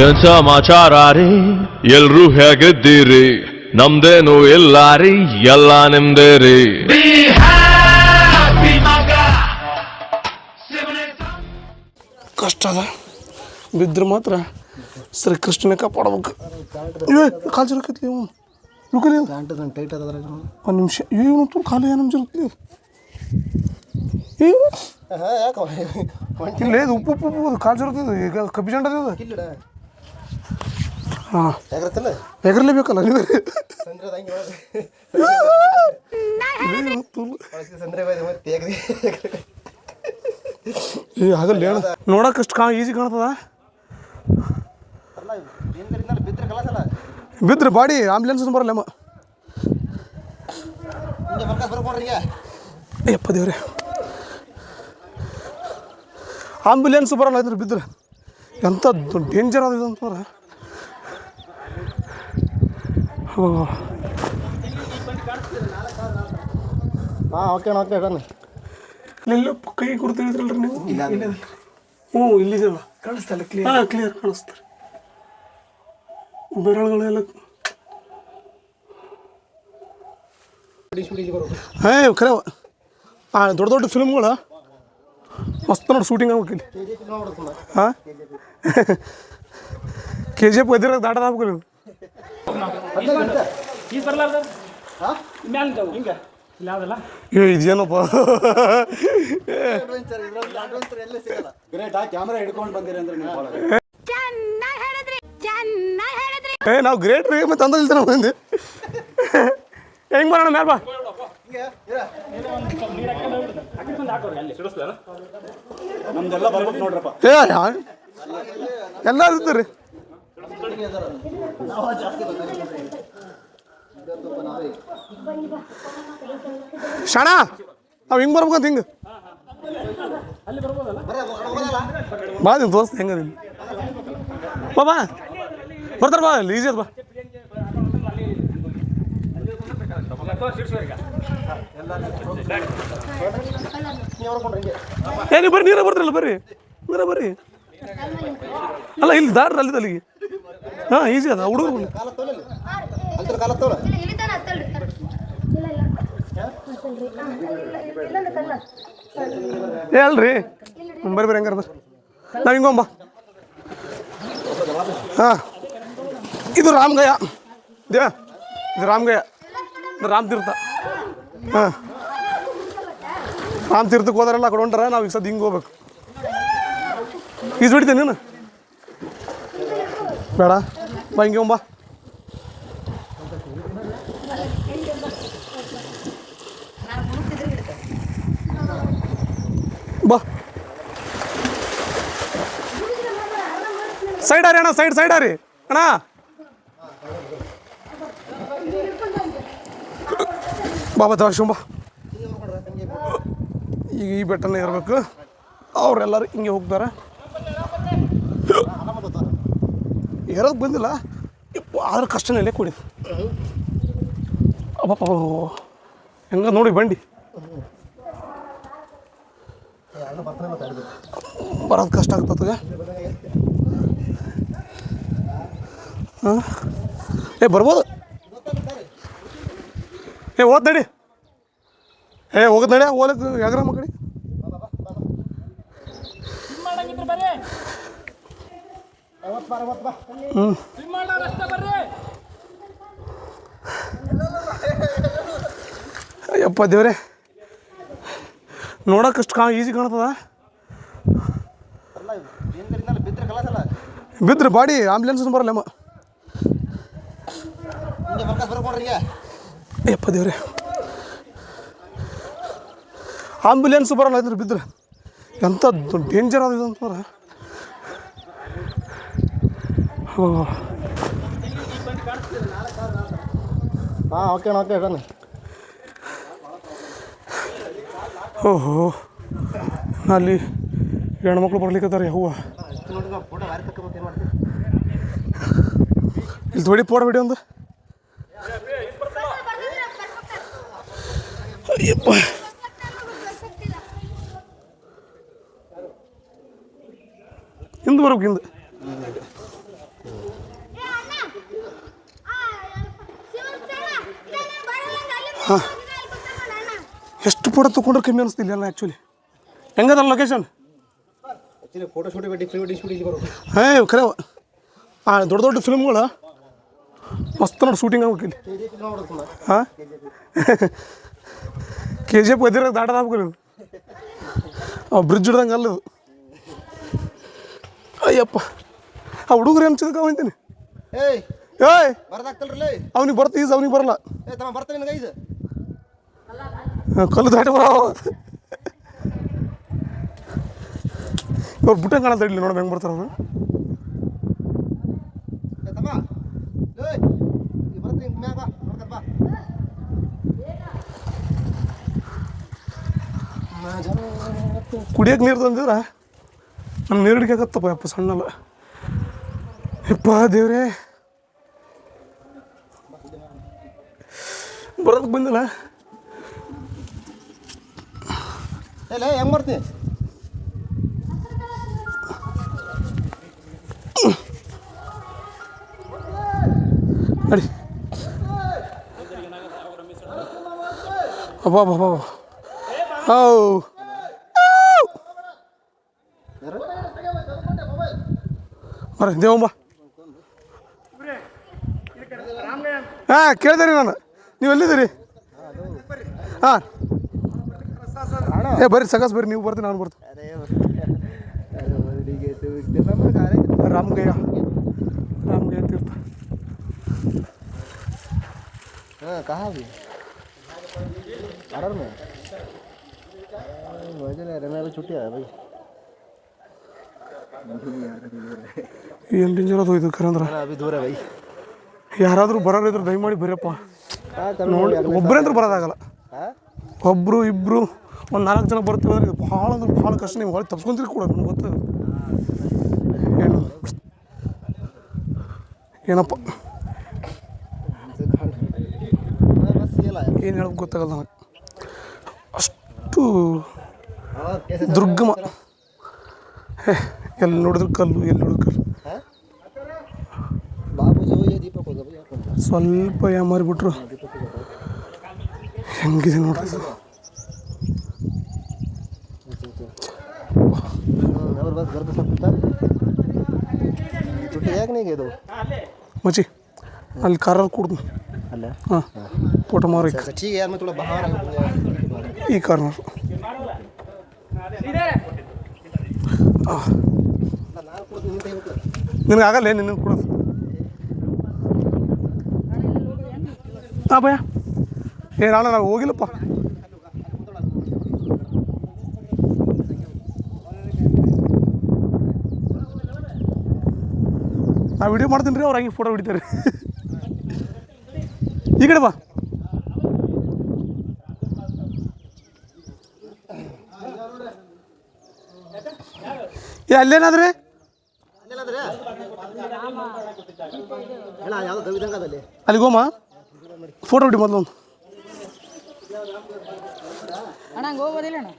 ಏನ್ ಸಮಾಚಾರ ರೀ ಎಲ್ರೂ ಹೇಗಿದ್ದೀರಿ? ನಮ್ದೇನು ಇಲ್ಲ ರೀ ಎಲ್ಲ ನಿಮ್ದೇ ರೀ ಕಷ್ಟ ಅದ ಬಿದ್ರೆ ಮಾತ್ರ ಶ್ರೀ ಕೃಷ್ಣನ ಕಾಪಾಡ್ಬೇಕು. ಇವೇ ಕಾಲು ಜರಕೈತ್ಲಿ ಇವು ಲುಕಲಿ ನನ್ನ ಟೈಟ್ ಅದ ಒಂದು ನಿಮಿಷ. ಇವನು ಕಾಲು ಏನು ಈಗ ಯಾಕೆ? ಇಲ್ಲ ಇದು ಉಪ್ಪು ಉಪ್ಪು ಕಾಲು ಜರುತ್ತದೆ ಈಗ ಕಬ್ಬಿ ಜಂಡ ಅದು ಹಾಂ ಬೇಕಲ್ಲ ನೀವು ಸಂದ್ರೆ ಹಂಗೆ ತುಳು. ಸಂದ್ರೆ ಬೈದೆ ಮತ್ತೆ ತೆಗ್ದು ಏ ಆಗಲ್ಲ ಹೇಳ. ನೋಡಕ್ಕೆ ಅಷ್ಟು ಕಾ ಈಜಿ ಕಾಣ್ತದ? ಬಿದ್ರೆ ಬಾಡಿ ಆಂಬುಲೆನ್ಸ್ ಬರಲ್ಲ ಯಪ್ಪ ದೇವ್ರೆ. ಆಂಬುಲೆನ್ಸ್ ಬರಲ್ಲ ಇದ್ರೆ ಬಿದ್ರೆ. ಎಂಥ ಡೇಂಜರ್ ಆದ ಅಂತಂದ್ರೆ. ಹಾಂ ಓಕೆ ಅಣ್ಣ ಓಕೆ ಅಣ್ಣ ಇಲ್ಲೆಲ್ಲ ಕೈ ಕೊಡ್ತಾ ಹೇಳಿದ್ರಲ್ರಿ ನೀವು? ಹ್ಞೂ ಇಲ್ಲಿದೆಲ್ಲ ಕಾಣಿಸ್ತಲ್ಲ ಹಾಂ ಕ್ಲಿಯರ್ ಕಾಣಿಸ್ತಾರೆ ಬೆರಳುಗಳೆಲ್ಲ ಹೇ ಖರೆ ಹಾಂ ದೊಡ್ಡ ದೊಡ್ಡ ಫಿಲ್ಮ್ಗಳು ಮಸ್ತ್ ನೋಡಿ ಶೂಟಿಂಗ್ ಆಗ್ಬೇಕು ಇಲ್ಲಿ. ಹಾಂ? ಕೆ ಜಿ ಎಫ್ ಏ ಇದೇನಪ್ಪ? ಕ್ಯಾಮ್ರಾ ಹಿಡ್ಕೊಂಡು ಬಂದಿರಿ ಅಂದ್ರೆ ನೀವು ಚೆನ್ನಾಗಿ ಹೇಳಿದ್ರಿ ಚೆನ್ನಾಗಿ ಹೇಳಿದ್ರಿ. ಏ ನಾವು ಗ್ರೇಟ್ ರೀ ಮತ್ತೆ ಅಂದಿಲ್ತ ನಾವು ಬಂದು. ಹೆಂಗೆ ಬರೋಣ ಮ್ಯಾಲ ಬಾ. ನಮ್ದೆಲ್ಲ ಬರ್ಬೇಕು ನೋಡ್ರಪ್ಪ. ಏ ಯಾ- ಎಲ್ಲರೂ ಇರ್ತಾರೆ ಶಣ, ನಾವು ಹಿಂಗೆ ಬರ್ಬೇಕಂತ ಹಿಂಗೆ. ಬಾ ನೀವು ದೋಸ್ತ ಹೆಂಗ ಬಾ ಬಾ. ಬರ್ತಾರೆ, ಬಾ ಅಲ್ಲಿ ಈಜಿ ಬಾ. ಏ, ನೀವು ಬರ್ರಿ, ನೀರ ಬರ್ತಾರಲ್ಲ, ಬರ್ರಿ. ನೀರ ಬರ್ರಿ. ಅಲ್ಲ, ಇಲ್ಲಿ ದಾಡ್ರಿ ಅಲ್ಲಿ ಅಲ್ಲಿಗೆ. ಹಾಂ ಈಸಿ ಅದ ಹುಡುಗರು ಹೇಳ್ರಿ ಬರ್ರಿ ಬರ್ರಿ ಹೆಂಗಾರ ನಾವು ಹಿಂಗೊಂಬ ಹಾಂ. ಇದು ರಾಮಗಯ. ದೇ ಇದು ರಾಮಗಯ. ಇದು ರಾಮ ತೀರ್ಥ. ಹಾಂ. ರಾಮ ತೀರ್ಥಕ್ಕೆ ಹೋದಾರೆಲ್ಲ ಆ ಕಡೆ ಹೊಂಟಾರ ನಾವು ಈಗ ಸದ್ಯ ಹಿಂಗೆ ಹೋಗ್ಬೇಕು. ಈಜು ಹೊಡಿತೇನೆ ನೀನು? ಬೇಡ. ಬಾ ಹಿಂಗೆ ಹೋಗ್ಬಾ ಬಾ ಸೈಡ್ ಆರಿ ಅಣ್ಣ ಸೈಡ್ ಸೈಡ್ ಆರಿ ಅಣ್ಣ. ಬಾಬಾ ತವಾಶಂಬ ಈಗ ಈ ಬೆಟ್ಟನೇ ಇರಬೇಕು. ಅವರೆಲ್ಲರೂ ಹಿಂಗೆ ಹೋಗ್ತಾರೆ. ಇರೋದು ಬಂದಿಲ್ಲ. ಯಪ್ಪ, ಕಷ್ಟನಲ್ಲೇ ಕಷ್ಟನೇ ಅಪ್ಪ ಹೆಂಗ ನೋಡಿ ಬಂಡಿ. ಬರೋದು ಕಷ್ಟ ಆಗ್ತದೆ ಹಾಂ? ಏ ಬರ್ಬೋದು. ಏ ಓದ್ ನಡಿ ಏ ಹೋಗದ್ ನಡಿ ಓಲಕ್ಕೆ ಯಾಗ್ರ ಕಡೆ? ಹ್ಞೂ ಅಯ್ಯಪ್ಪ ದೇವ್ರೆ. ನೋಡಕ್ಕಷ್ಟು ಕಾ ಈಜಿ ಕಾಣ್ತದ? ಬಿದ್ರೆ ಬಾಡಿ ಆಂಬ್ಯುಲೆನ್ಸ್ ಬರಲ್ಲಮ್ಮ ಯಪ್ಪ ದೇವ್ರೆ. ಆಂಬ್ಯುಲೆನ್ಸ್ ಬರಲ್ಲ ಇದ್ರೆ ಬಿದ್ರೆ. ಎಂಥ ಡೇಂಜರ್ ಆದ ಅಂತಂದ್ರೆ. ಹಾಂ ಓಕೆ ಅಣ್ಣ ಓಕೆ ಅಣ್ಣ ಓಹೋ ಅಲ್ಲಿ ಹೆಣ್ಮಕ್ಳು ಬರ್ಲಿಕ್ಕತ್ತಾರೆ ಹೂವು ಫೋಟೋ ಇಲ್ಲಿ ತೊಡಿ ಪೋಡ ಬಿಡಿ ಒಂದು. ಅಯ್ಯಪ್ಪ. ಹಿಂದೆ ಬರ್ಬೇಕು ಹಿಂದೆ. ಹಾಂ. ಎಷ್ಟು ಫೋಟೋ ತೊಗೊಂಡ್ರೆ ಕಮ್ಮಿ ಅನಿಸ್ತಿಲ್ಲ ಅಲ್ಲ ಆ್ಯಕ್ಚುಲಿ ಹೆಂಗದಲ್ಲ ಲೊಕೇಶನ್ ಹೇ ಖರೆ ಹಾಂ ದೊಡ್ಡ ದೊಡ್ಡ ಫಿಲ್ಮ್ಗಳು ಮಸ್ತ್ ನೋಡಿ ಶೂಟಿಂಗ್ ಆಗ್ಬೇಕು ಇಲ್ಲಿ. ಕೆ ಜಿ ಎಫ್ ನೋಡೋದು ಸುಮ್ಮನೆ ಹಾಂ ಕೆ ಜಿ ಎಫ್ ಒದಿರ ದಾಟದಾಗ್ಬೇಕು ಅವ್ ಬ್ರಿಡ್ಜ್ ಹಿಡ್ದಂಗೆ ಅಲ್ಲದು. ಅಯ್ಯಪ್ಪ. ಆ ಹುಡುಗರು ಏನು ಚಿದಕ ಅಂತೀನಿ? ಏಯ್ ಏಯ್! ಅವ್ನಿಗೆ ಬರ್ತ ಈಸ್ ಅವ್ನಿಗೆ ಬರಲ್ಲ ಏ ತಮ್ಮ ಬರ್ತಾನೆ ನಿನಗೆ ಐದು ಹಾ, ಕಲ್ಲು ದಾಟಿ ಬರೋ ಇವ್ರು ಬುಟ್ಟ ಕಾಣತ್ತ ಇಡ್ಲಿ ನೋಡಿ ಹೆಂಗೆ ಬರ್ತಾರ ಅವರು ಕುಡಿಯಕ್ಕೆ ನೀರು ತಂದಿದ್ರ? ನಮ್ಮ ನೀರು ಹಿಡಿಕಾಕತ್ತಪ್ಪ ಯಪ್ಪ ಸಣ್ಣಲ್ಲ. ಯಪ್ಪ ದೇವ್ರೇ. ಬರೋದಕ್ಕೆ ಬಂದಿಲ್ಲ? ಏ ಲೇ ಹೆಂಗೆ ಮಾಡ್ತೀನಿ ನಡಿ. ಅಬ್ಬಾ ಅಬ್ಬಾ ಹೌ ಬರ ದೇವಮ್ಮ ಹಾಂ ರೀ ನಾನು. ನೀವು ಎಲ್ಲಿದ್ದೀರಿ? ಹಾಂ. ಏ ಬರ್ರಿ ಸಕಾಸ್ ಬರ್ರಿ ನೀವು ಬರ್ತೀನಿ ನಾನು ಬರ್ತೀನಿ अरे ರಾಮಗಯ್ಯ ರಾಮಗಯ್ಯ ತೀರ್ಥ हाँ कहाँ भी अरर में मजे नहीं रहने वाली छुट्टी है भाई ಏನು ಡೇಂಜರ್ ಅದು ಇದು ಖರೆ ಅಂದ್ರೆ हाँ, अभी दूर है भाई ಯಾರಾದರೂ ಬರೋರು ಇದ್ರೆ ದಯಮಾಡಿ ಬರೀಪ್ಪ हाँ चलो ನೋಡಿ ಒಬ್ಬರೇ ಅಂದ್ರೆ ಬರೋದಾಗಲ್ಲ हाँ ಒಬ್ಬರು ಇಬ್ಬರು ಒಂದು ನಾಲ್ಕು ಜನ ಬರ್ತೀವಿ ಅಂದ್ರೆ ಭಾಳ ಅಂದ್ರೆ ಭಾಳ ಕಷ್ಟ. ನೀವು ಹೊಳೆ ತಪ್ಸ್ಕೊಂತೀರಿ ಕೂಡ ನಮ್ಗೆ ಗೊತ್ತು. ಏನು ಏನಪ್ಪ? ಏನು ಹೇಳೋಕ್ಕೆ ಗೊತ್ತಾಗಲ್ಲ ನನಗೆ. ಅಷ್ಟು ದುರ್ಗಮ. ಹೇ, ಎಲ್ಲಿ ನೋಡಿದ್ರು ಕಲ್ಲು, ಎಲ್ಲಿ ನೋಡಿದ್ರು ಕಲ್ಲು. ಸ್ವಲ್ಪ ಯಾಮಾರಿಬಿಟ್ರು. ಹೆಂಗಿದೆ ನೋಡ್ರಿ ಇದು हाँ, और बस घर पे सब पता छुट्टी है कि नहीं गए दो ಮಚ್ಚಿ ಅಲ್ಲಿ ಕಾರಲ್ಲಿ ಕೊಡ್ದು अल्लाह ಹಾಂ ಫೋಟೋ ಮಾರಿ अच्छा ठीक है यार मैं थोड़ा बाहर आया ಈ ಕಾರ್ನರ್ ನಾನು ಕೂಡ ನಿನ್ನ ಕೈ ಬಿಟ್ಟು ನಿನಗೆ ಆಗಲ್ಲ ನಿನ್ನ ಕೊಡೋದು ಹಾಂ ಭಯ ಏ ನಾನು ನಾವು ಹೋಗಿಲ್ಲಪ್ಪ ವಿಡಿಯೋ ಮಾಡ್ತೀನಿ ರೀ ಅವ್ರು ಹಂಗೆ ಫೋಟೋ ಹಿಡಿತಾರೆ ಈ ಕಡೆ ಬಾ. ಏ ಅಲ್ಲೇನಾದ್ರೆ? ಅಲ್ಲಿ ಹೋಮ ಫೋಟೋ ಹಿಡಿ ಮೊದಲು ಒಂದು. ಅಣ್ಣ ಅಣ್ಣ?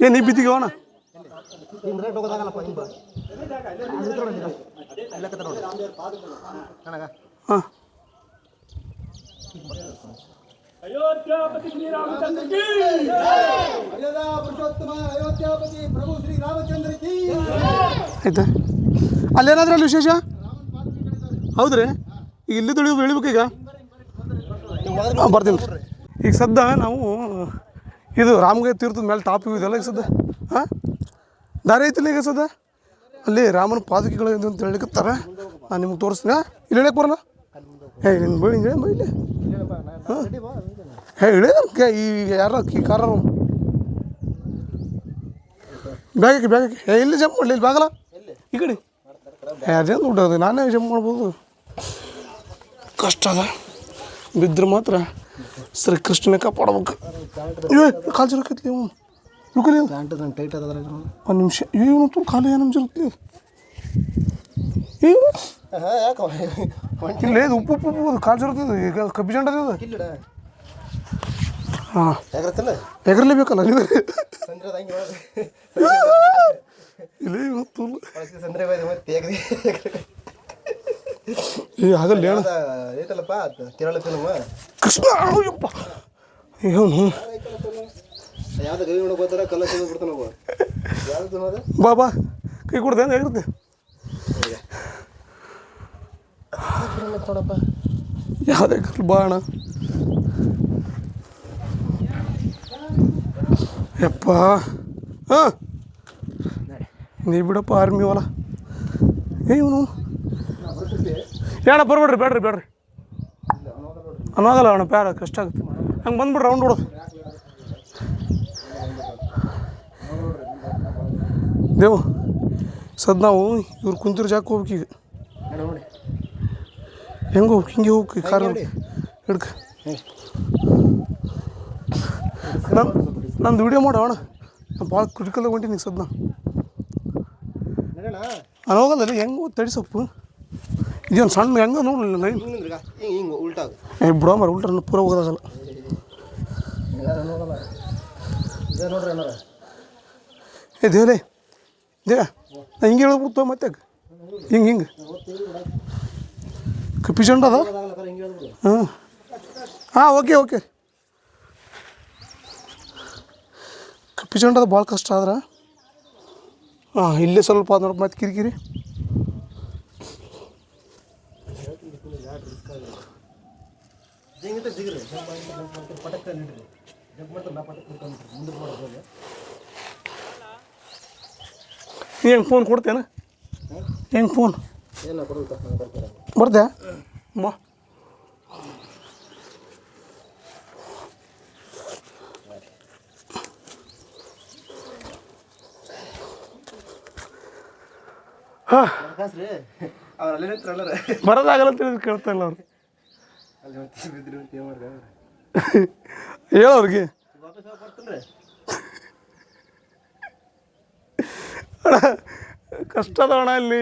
ಏ ನೀ ಬಿದ್ದಿಗೆ ಹೋಣ ನಿನ್ನ ರೇಟ್ ಹೋಗೋದಾಗಲ್ಲಪ್ಪ ನಿಮ್ಮ ಲೆಕ್ಕ ನೋಡಿ ನನಗ ಹಾಂ. ಅಯೋಧ್ಯಾಪತಿ ಪ್ರಭು ಶ್ರೀ ರಾಮಚಂದ್ರ ಕಿ ಆಯ್ತಾ. ಅಲ್ಲೇನಾದ್ರೂ ಅಲ್ಲಿ ವಿಶೇಷ? ಹೌದ್ರಿ? ಈಗ ಇಲ್ಲಿ ಇಳಿಬೇಕು ಈಗ? ಬರ್ತೀನಿ. ಈಗ ಸದ್ದ ನಾವು ಇದು ರಾಮಗೈ ತೀರ್ಥದ ಮೇಲೆ ಟಾಪ್ ಇದೆಲ್ಲ ಈಗ ಸದ್ದ? ಹಾಂ? ದಾರಿ ಐತಿಲ್ಲ ಈಗ ಸದ ಅಲ್ಲಿ ರಾಮನ ಪಾದಕಿಗಳು ಇದು ಅಂತ ಹೇಳಿಕತ್ತಾರ ನಾನು ನಿಮ್ಗೆ ತೋರಿಸ್ತೀನಿ. ಹಾಂ ಇಲ್ಲಿ ಹೇಳಕ್ಕೆ ಬರಲ್ಲ? ಹೇ ನಿನ್ನ ಬೈ, ಹಿಂಗೆ ಹಾಂ? ಹೇ ಇಳಿಯೋದಕ್ಕೆ ಈ ಯಾರ ಈ ಕಾರ ಬ್ಯಾಗ್ ಹಾಕಿ ಹೇ, ಇಲ್ಲಿ ಜಂಪ್ ಮಾಡಲಿ, ಇಲ್ಲಿ ಬಾಗಲ್ಲ ಈ ಕಡೆ. ಅದೇನು ದುಡ್ಡು ಅದು. ನಾನೇ ಜಂಪ್ ಮಾಡ್ಬೋದು. ಕಷ್ಟ ಅದ. ಬಿದ್ದರೆ ಮಾತ್ರ ಶ್ರೀ ಕೃಷ್ಣನ ಕಾಪಾಡ್ಬೇಕು. ಏ, ಕಾಲು ಜರಕೈತಿ ಇವು ಲುಕಲಿ ಪ್ಯಾಂಟ್ ನಂಗೆ ಟೈಟ್ ಅದ ಒಂದು ನಿಮಿಷ. ಇವನು ತು ಕಾಲು ಏನು ಜರುತ್ಲಿ ಏನು ಹಾಂ ಯಾಕೆ? ಇಲ್ಲ ಇದು ಉಪ್ಪು ಉಪ್ಪು ಉಪ್ಪು ಕಾಲು ಜರುತ್ತದೆ ಈಗ ಕಬ್ಬಿ ಜಂಡ ಅದು ಹಾಂ. ಎಗರ್ಲೇಬೇಕಲ್ಲ ಹಂಗೆ ಇಲ್ಲ ಇವತ್ತು ಈ ಆಗಲ್ಲ ಹೇಳ. ಕೃಷ್ಣ ಇವನು ಯಾವ್ದು ಗವಿ ನೋಡಕ್ ಹೋಗ್ತಾರ ಕಲ್ಲ ಸಿಗೋದು ಬಿಡ್ತಾನ ಅವ ಯಾವ್ದು ಬಾ ಬಾ. ಕೈ ಕೊಡ್ದೆ ಹೇಗಿರುತ್ತೆ? ನೋಡಪ್ಪ ಯಾವುದೇ ಕಲ್ಲು ಬಾ ಅಣ್ಣ. ಯಪ್ಪ. ಹಾಂ. ನೀ ಬಿಡಪ್ಪ ಆರ್ಮಿ ಹೊಲ ಏ, ಇವನು? ಏಣ ಬರ್ಬೇಡ್ರಿ, ಬೇಡ್ರಿ ಬೇಡ್ರಿ. ಅನ್ನೋದಲ್ಲ ಅಣ್ಣ ಪ್ಯಾರ ಕಷ್ಟ ಆಗುತ್ತೆ. ಹಂಗೆ ಬಂದ್ಬಿಡ್ರಿ ರೌಂಡ್ ಹೊಡೋದು. ದೇವು ಸದ್ ನಾವು ಇವ್ರು ಕುಂತಿರೋ ಜಾಗ ಹೋಗ್ಬೇಕೀಗ. ನೋಡಿ ಹೆಂಗೆ ಹೋಗ್ಬೇಕು? ಹಿಂಗೆ ಹೋಗ್ಬೇಕು ಕಾರ್ ಹಿಡ್ಕ. ನಮ್ಮ ನಂದು ವಿಡಿಯೋ ಮಾಡೋ ಅಣ್ಣ. ನಾನು ಭಾಳ ಕ್ರಿಟಿಕಲ್ ಹೊಂಟೀನಿ ಸದ್ ನಾನು ಹೋಗಲ್ಲ ಹೆಂಗೆ ತಡಿ ಸೊಪ್ಪು. ಇದೊಂದು ಸಣ್ಣ ಹೆಂಗೆ ನೋಡಲಿಲ್ಲ ಲೈನ್. ಏ ಬಿಡೋ ಮರ ಉಲ್ಟ್ರ ಪೂರ ಹೋಗೋದಾಗಲ್ಲ. ಏ ದೇವಲೇ ನಾ ಹಿಂಗೆ ಹೇಳ್ಬಿಡ್ತು ಮತ್ತೆ ಹಿಂಗೆ ಹಿಂಗೆ. ಕಪ್ಪಿಚಂಡ ಅದ ಹಾಂ ಹಾಂ ಓಕೆ ಓಕೆ ಕಪ್ಪಿಚಂಡದ ಭಾಳ ಕಷ್ಟ ಆದ್ರೆ. ಹಾಂ, ಇಲ್ಲೇ ಸ್ವಲ್ಪ ನೋಡಿ ಮತ್ತೆ ಕಿರಿಕಿರಿ ಹಿಂಗಿಂತ ಜಿಗ್ರಿ ಜಂಪ್ ಮಾಡಿ ಜಂಪ್ ಮಾಡ್ತಾರೆ ಪಟಕ್ಕ ನಿಡ್ರಿ ಜಂಪ್ ಮಾಡ್ತಾರೆ ನಾ ಪಟಕ್ ಕುತ್ಕೊಂಡ್ಬಿಟ್ರಿ ಮುಂದಕ್ಕೆ ಮಾಡೋದು ನೀ ಹೆಂಗೆ ಫೋನ್ ಕೊಡ್ತೇನೆ? ಹೆಂಗೆ ಫೋನ್ ಬರ್ದೆ? ಬಾ. ಹಾಂ. ಬರೋದಾಗಲ್ಲ ಅಂತ ಹೇಳಿದ್ರು ಕೇಳ್ತಾ ಇಲ್ಲ ಅವ್ರು? ಅಲ್ಲಿ ಹೊತ್ತಿ ಬಿದ್ದಿರು ಅಂತ ಏನು ಮಾಡ್ದೆ ಹೇಳು ಅವ್ರಿಗೆ ವಾಪಸ್ ಯಾವಾಗ ಬರ್ತೀನಿ ಅಣ್ಣ ಕಷ್ಟ ಅದ ಅಣ್ಣ ಇಲ್ಲಿ.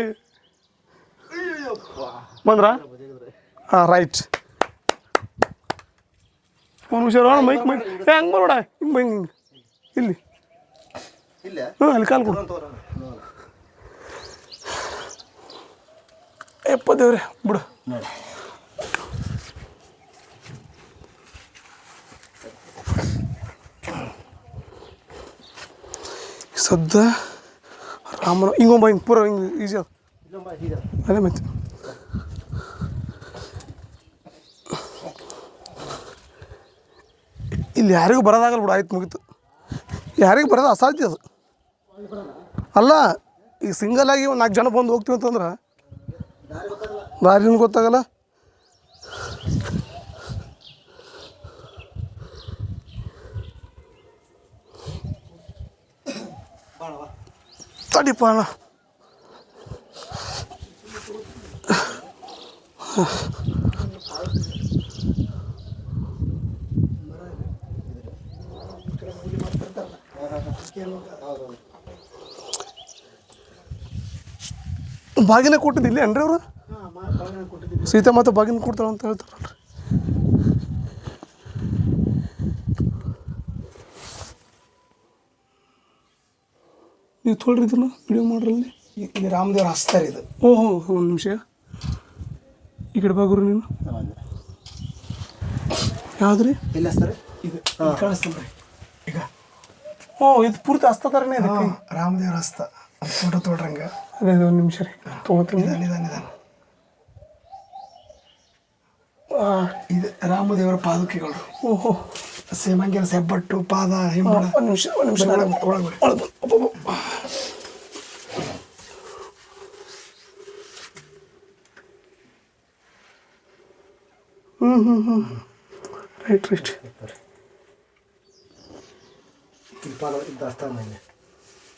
ಬಂದ್ರ? ಹಾಂ ರೈಟ್ ಒಂದು ಹುಷಾರು ಅಣ್ಣ ಮೈಕ್ ಮೈಕ್ ಏ ಹಂಗೆ ಬರೋಣ. ಹಿಂಗೆ ಬೈ ಹಿಂಗೆ. ಇಲ್ಲಿ. ಇಲ್ಲೇ? ಹಾಂ ಅಲ್ಲಿ ಕಾಲು ಕೊಡು. ಎಪ್ಪ ದೇವ್ರೆ ಬಿಡು. ಸದ್ಯ ಸದ್ದ ರಾಮನ ಹಿಂಗೊಂಬ ಹಿಂಗೆ ಪೂರ ಹಿಂಗೆ ಈಸಿ ಅದೇ ಮತ್ತೆ ಇಲ್ಲಿ ಯಾರಿಗೂ ಬರೋದಾಗಲ್ಲ ಬಿಡು, ಆಯ್ತು ಮುಗೀತು. ಯಾರಿಗೂ ಬರೋದು ಅಸಾಧ್ಯ ಅದು. ಅಲ್ಲ, ಈಗ ಸಿಂಗಲ್ ಆಗಿ ಒಂದು ನಾಲ್ಕು ಜನ ಬಂದು ಹೋಗ್ತೀವಿ ಅಂತಂದ್ರೆ, ದಾರಿನೂ ಗೊತ್ತಾಗಲ್ಲ. ತಡಿಪ ಅಣ್ಣ ಬಾಗಿನ ಕೊಟ್ಟಿದ್ದಿಲ್ಲ ಏನ್ರಿ ಅವರು? ಸೀತಾ ಮಾತ ಬಾಗಿನ ಕೊಡ್ತಾಳೆ ಅಂತ ಹೇಳ್ತಾರಲ್ರಿ ನೀವು ತೊಳ್ರಿ ಇದನ್ನ ವಿಡಿಯೋ ಮಾಡ್ರಲ್ಲಿ. ಇಲ್ಲಿ ರಾಮದೇವ್ರ ಹಸ್ತಾರೆ ಇದು. ಓಹೋ ಒಂದು ನಿಮಿಷ. ಈ ಕಡೆ ಬಾಗುರು ನೀನು. ಯಾವ್ದ್ರಿ? ಇಲ್ಲ ಸರ್ ಇದು ಕಳಿಸ್ತೀನಿ ಈಗ. ಓ ಇದು ಪೂರ್ತಿ ಹಸ್ತದಾರನೇ ಥರನೇ ಇದೆ. ರಾಮದೇವ್ರ ಹಸ್ತ. ಅದು ಫೋಟೋ ತೊಗೊಳ್ರಂಗ ಅದೇ ಒಂದು ನಿಮಿಷ ರೀ. ತೊಗೋತೀನಿ. ನಿಧಾನ ನಿಧಾನ ಇದು ರಾಮದೇವರ ಪಾದುಕೆಗಳು. ಓಹೋ. ಸೇಮ್ ಹಂಗೆ ಹೆಬ್ಬಟ್ಟು ಪಾದ ಹಿಂಬಳ. ಒಂದು ನಿಮಿಷ ಒಂದು ನಿಮಿಷ ಒಳಗೆ ಒಳಗೆ. ಹ್ಞೂ ಹ್ಞೂ ಹ್ಞೂ ರೈಟ್ ರೈಟ್.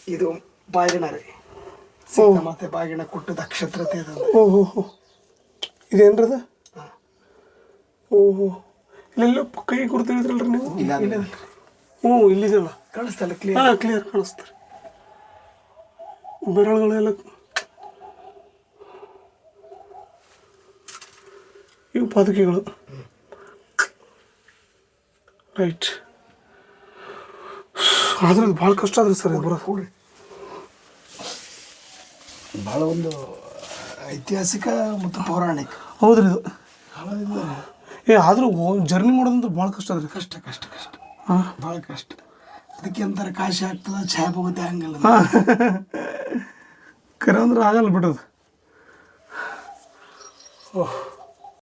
ಇದು ಬಾಗಿಣ ರೀ. ಸೀತಾ ಮಾತೆ ಬಾಗಿಣ ಕೊಟ್ಟು ದಕ್ಷತ್ರತೆ ಇದು ಓಹೋ ಹೋ. ಇದೇನ್ರದ ಓಹೋ ಇಲ್ಲೆಲ್ಲ ಕೈ ಕುರಿತು ಹೇಳಿದ್ರಲ್ರಿ ನೀವು? ಇಲ್ಲ ಹ್ಞೂ ಇಲ್ಲಿದೆಲ್ಲ ಕಾಣಿಸ್ತಲ್ಲ ಕ್ಲಿಯರ್ ಹಾಂ ಕ್ಲಿಯರ್ ಕಾಣಿಸ್ತಾರೆ ಬೆರಳುಗಳೆಲ್ಲ ಇವು ಪಾದಕೆಗಳು. ರೈಟ್. ಆದ್ರೆ ಭಾಳ ಕಷ್ಟ ಆದ್ರಿ ಸರ್ ಇದು ಬರೋದು. ಭಾಳ ಒಂದು ಐತಿಹಾಸಿಕ ಮತ್ತು ಪೌರಾಣಿಕ. ಹೌದ್ರಿ ಇದು. ಏ ಆದರೂ ಜರ್ನಿ ಮಾಡೋದಂದ್ರೆ ಭಾಳ ಕಷ್ಟ ಅದ್ರಿ ಕಷ್ಟ ಕಷ್ಟ ಕಷ್ಟ. ಹಾಂ? ಭಾಳ ಕಷ್ಟ. ಅದಕ್ಕೆ ಅಂತಾರೆ ಕಾಶಿ ಆಗ್ತದೆ ಛಾಯ್ ಹೋಗುತ್ತೆ ಹಂಗಲ್ಲ. ಕರೆ ಅಂದ್ರೆ ಆಗಲ್ಲ ಬಿಡೋದು. ಓಹ್.